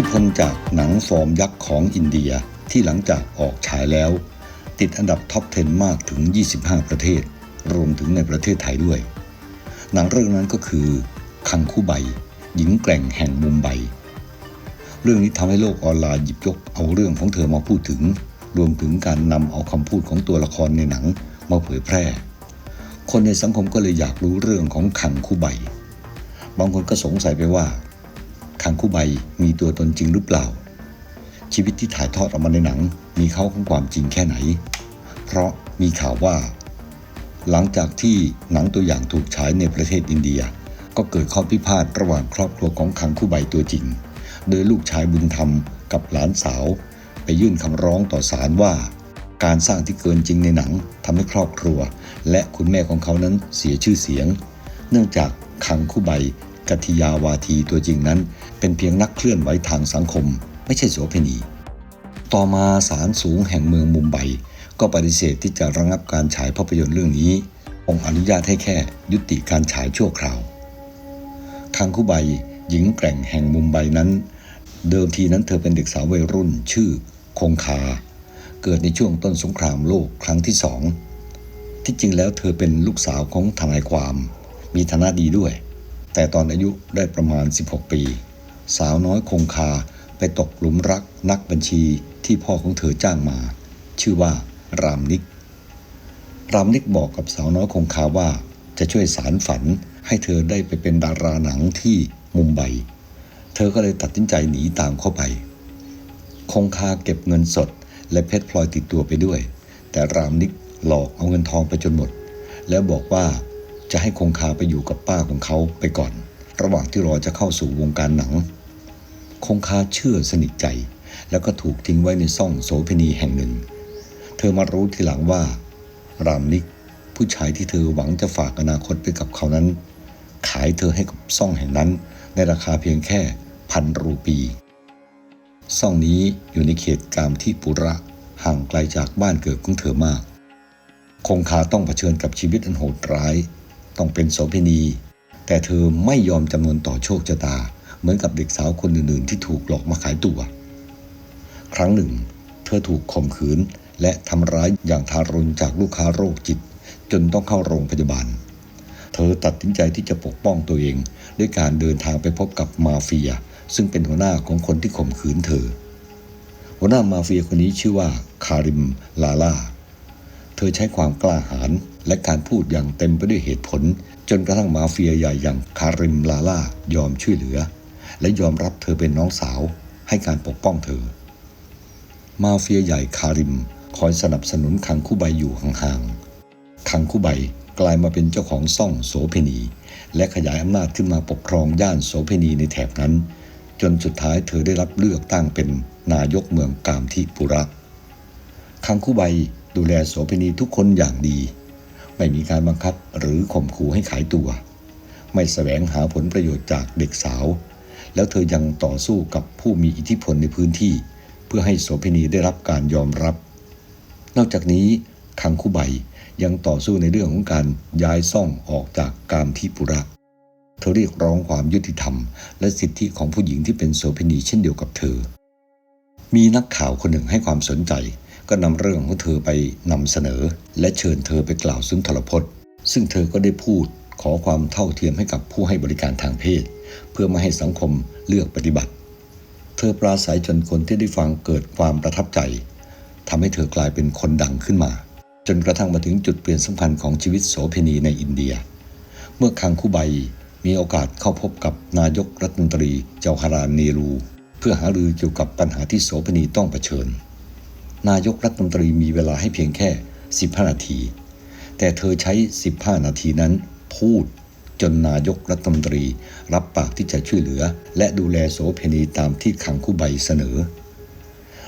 ทพลจากหนังฟอร์มยักษ์ของอินเดียที่หลังจากออกฉายแล้ว ติดอันดับท็อป 10 มากถึง 25 ประเทศ รวมถึงในประเทศไทยด้วย หนังเรื่องนั้นก็คือ คังคู่ใบ หญิงแกร่งแห่งมุมไบเรื่องนี้ทำให้โลกออนไลน์หยิบยกเอาเรื่องของเธอมาพูดถึง รวมถึงการนำเอาคำพูดของตัวละครในหนังมาเผยแพร่ คนในสังคมก็เลยอยากรู้เรื่องของคังคู่ใบบางคนก็สงสัยไปว่า คังคู่ใบมีตัวตนจริงหรือเปล่า ชีวิตที่ถ่ายทอดออกมาในหนัง มีเขาของความจริงแค่ไหน เพราะมีข่าวว่า หลังจากที่หนังตัวอย่างถูกฉายในประเทศอินเดีย ก็เกิดข้อพิพาทระหว่างครอบครัวของคังคู่ใบตัวจริง โดยลูกชายบุญธรรมกับหลานสาว ไปยื่นคำร้องต่อศาลว่า การสร้างที่เกินจริงในหนังทำให้ครอบครัว และคุณแม่ของเขานั้นเสียชื่อเสียง เนื่องจากคังคู่ใบ กัทิยาวาทีตัวจริงนั้น เป็นเพียงนักเคลื่อนไหวทางสังคม ไม่ใช่โสเภณี ต่อมาศาลสูงแห่งเมืองมุมไบก็ปฏิเสธที่จะระงับการฉายภาพยนตร์เรื่องนี้องค์อนุญาตให้แค่ยุติการฉายชั่วคราวคังคุใบหญิงแกร่งแห่งมุมไบนั้น เดิมทีนั้นเธอเป็นเด็กสาววัยรุ่น ชื่อ คงคา เกิดในช่วงต้นสงครามโลกครั้งที่สองที่จริงแล้วเธอเป็นลูกสาวของทนายความ มีฐานะดีด้วย แต่ตอนอายุได้ประมาณ 16 ปี สาวน้อยคงคาไปตกหลุมรักนักบัญชีที่พ่อของเธอจ้างมา ชื่อว่ารามนิก รามนิกบอกกับสาวน้อยคงคาว่าจะช่วยสารฝันให้เธอได้ไปเป็นดาราหนังที่มุมไบ เธอก็เลยตัดสินใจหนีตามเข้าไป คงคาเก็บเงินสดและเพชรพลอยติดตัวไปด้วย แต่รามนิกหลอกเอาเงินทองไปจนหมด แล้วบอกว่า จะให้คงคาไปอยู่กับป้าของเขาไปก่อน ระหว่างที่รอจะเข้าสู่วงการหนัง คงคาเชื่อสนิทใจ แล้วก็ถูกทิ้งไว้ในซ่องโสเภณีแห่งหนึ่ง เธอมารู้ทีหลังว่า รามนิก ผู้ชายที่เธอหวังจะฝากอนาคตไปกับเขานั้น ขายเธอให้กับซ่องแห่งนั้น ในราคาเพียงแค่พันรูปี ซ่องนี้อยู่ในเขตกามที่ปุระห่างไกลจากบ้านเกิดของเธอมาก คงคาต้องเผชิญกับชีวิตอันโหดร้าย ต้องเป็นโสเภณี แต่เธอไม่ยอมจำนวนต่อโชคชะตา เหมือนกับเด็กสาวคนอื่นๆ ที่ถูกหลอกมาขายตัว ครั้งหนึ่ง เธอถูกข่มขืนและทำร้ายอย่างทารุณจากลูกค้าโรคจิต จนต้องเข้าโรงพยาบาล เธอตัดสินใจที่จะปกป้องตัวเอง ด้วยการเดินทางไปพบกับมาเฟีย ซึ่งเป็นหัวหน้าของคนที่ข่มขืนเธอ หัวหน้ามาเฟียคนนี้ชื่อว่าคาริมลาลาเธอใช้ความกล้าหาญ และการพูดอย่างเต็มไปด้วยเหตุผล จนกระทั่งมาเฟียใหญ่อย่างคาริมลาล่ายอมช่วยเหลือ และยอมรับเธอเป็นน้องสาวให้การปกป้องเธอ มาเฟียใหญ่คาริมคอยสนับสนุนคังคู่ใบอยู่ห่างๆคังคู่ใบกลายมาเป็นเจ้าของซ่องโสเพณี และขยายอำนาจขึ้นมาปกครองย่านโสเพณีในแถบนั้น จนสุดท้ายเธอได้รับเลือกตั้งเป็นนายกเมืองกามทิปุระคังคู่ใบดูแลโสเพณีทุกคนอย่างดี ไม่มีการบังคับหรือข่มขู่ให้ขายตัว ไม่แสวงหาผลประโยชน์จากเด็กสาว แล้วเธอยังต่อสู้กับผู้มีอิทธิพลในพื้นที่ เพื่อให้โสเภณีได้รับการยอมรับ นอกจากนี้คังคู่ใบยังต่อสู้ในเรื่องของการย้ายซ่องออกจากกามทิปุระเธอเรียกร้องความยุติธรรม และสิทธิของผู้หญิงที่เป็นโสเภณีเช่นเดียวกับเธอ มีนักข่าวคนหนึ่งให้ความสนใจ ก็นำเรื่องของเธอไปนำเสนอ และเชิญเธอไปกล่าวสุนทรพจน์ ซึ่งเธอก็ได้พูดขอความเท่าเทียมให้กับผู้ให้บริการทางเพศ เพื่อไม่ให้สังคมเลือกปฏิบัติ เธอปราศัยจนคนที่ได้ฟังเกิดความประทับใจทำให้เธอกลายเป็นคนดังขึ้นมา จนกระทั่งมาถึงจุดเปลี่ยนสำคัญของชีวิตโสเภณีในอินเดีย เมื่อคังคูใบมีโอกาสเข้าพบกับนายกรัฐมนตรีเจ้าฮาราเนรู เพื่อหารือเกี่ยวกับปัญหาที่โสเภณีต้องเผชิญ นายกรัฐมนตรีมีเวลาให้เพียงแค่ 15 นาที แต่เธอใช้ 15 นาทีนั้น พูดจนนายกรัฐมนตรี รับปากที่จะช่วยเหลือ และดูแลโสเภณีตามที่ขังคู่ใบเสนอ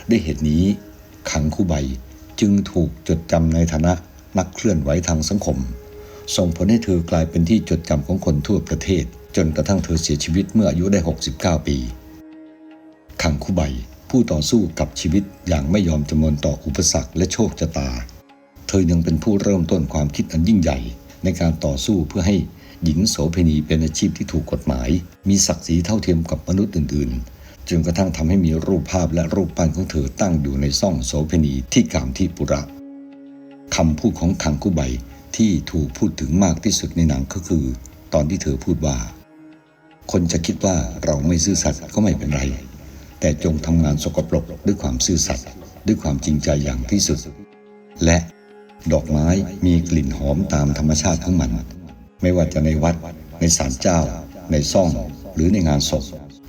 ด้วยเหตุนี้ขังคู่ใบจึงถูกจดจำในฐานะนักเคลื่อนไหวทางสังคม ส่งผลให้เธอกลายเป็นที่จดจำของคนทั่วประเทศ จนกระทั่งเธอเสียชีวิตเมื่ออายุได้ 69 ปี ขังคู่ใบ ผู้ต่อสู้กับชีวิตอย่างไม่ยอมจำนนต่ออุปสรรคและโชคชะตา เธอยังเป็นผู้เริ่มต้นความคิดอันยิ่งใหญ่ ในการต่อสู้เพื่อให้หญิงโสเภณีเป็นอาชีพที่ถูกกฎหมาย มีศักดิ์ศรีเท่าเทียมกับมนุษย์อื่นๆ จนกระทั่งทำให้มีรูปภาพและรูปปั้นของเธอตั้งอยู่ในซ่องโสเภณีที่กามที่ปุระคำพูดของคังคุไบที่ถูกพูดถึงมากที่สุดในหนังก็คือ ตอนที่เธอพูดว่า คนจะคิดว่าเราไม่ซื่อสัตย์ก็ไม่เป็นไร แต่จงทำงานสกปรกด้วยความซื่อสัตย์ด้วยความจริงใจอย่างที่สุด และดอกไม้มีกลิ่นหอมตามธรรมชาติของมัน ไม่ว่าจะในวัด ในศาลเจ้า ในซ่อง หรือในงานศพ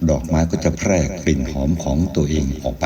ดอกไม้ก็จะแพร่กลิ่นหอมของตัวเองออกไป